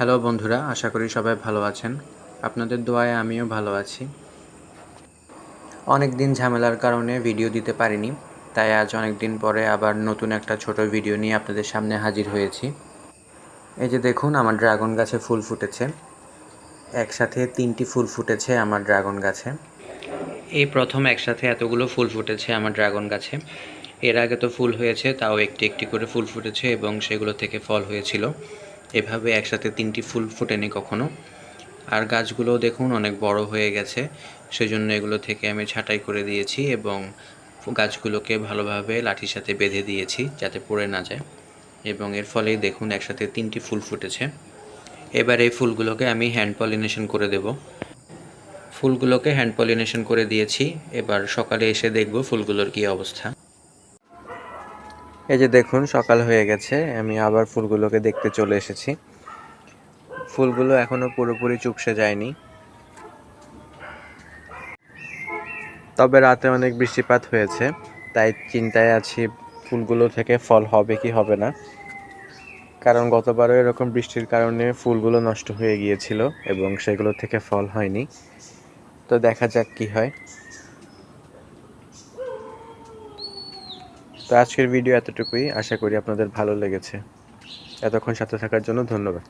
Hello বন্ধুরা, আশা করি সবাই ভালো আছেন। আপনাদের দোয়ায় আমিও ভালো আছি। অনেক দিন ঝামেলার কারণে ভিডিও দিতে পারিনি, তাই আজ অনেক দিন পরে আবার নতুন একটা ছোট ভিডিও নিয়ে আপনাদের সামনে হাজির হয়েছি। এই যে দেখুন, আমার ড্রাগন গাছে ফুল ফুটেছে। একসাথে তিনটি ফুল ফুটেছে আমার ড্রাগন গাছে। এই প্রথম একসাথে এতগুলো ফুল ফুটেছে আমার ড্রাগন গাছে। এর আগে তো ফুল হয়েছে, তাও একটি একটি করে ফুল ফুটেছে এবং সেগুলো থেকে ফল হয়েছিল। এভাবে একসাথে তিনটি ফুল ফুটেনি কখনো। আর গাছগুলো দেখুন অনেক বড় হয়ে গেছে। সেজন্য এগুলো থেকে আমি ছাঁটাই করে দিয়েছি এবং গাছগুলোকে ভালোভাবে লাঠির সাথে বেঁধে দিয়েছি যাতে পড়ে না যায়। এবং এর ফলেই দেখুন একসাথে তিনটি ফুল ফুটেছে। এবার এই ফুলগুলোকে আমি হ্যান্ড পলিনেশন করে দেব। ফুলগুলোকে হ্যান্ড পলিনেশন করে দিয়েছি। এবার সকালে এসে দেখব ফুলগুলোর কী অবস্থা। এই যে দেখুন, সকাল হয়ে গেছে। আমি আবার ফুলগুলোকে দেখতে চলে এসেছি। ফুলগুলো এখনও পুরোপুরি চুপসে যায়নি। তবে রাতে অনেক বৃষ্টিপাত হয়েছে, তাই চিন্তায় আছি ফুলগুলো থেকে ফল হবে কি হবে না। কারণ গতবারও এরকম বৃষ্টির কারণে ফুলগুলো নষ্ট হয়ে গিয়েছিল এবং সেগুলো থেকে ফল হয়নি। তো দেখা যাক কি হয়। তো আজকের ভিডিও এতটুকুই। আশা করি আপনাদের ভালো লেগেছে। এতক্ষণ সাথে থাকার জন্য ধন্যবাদ।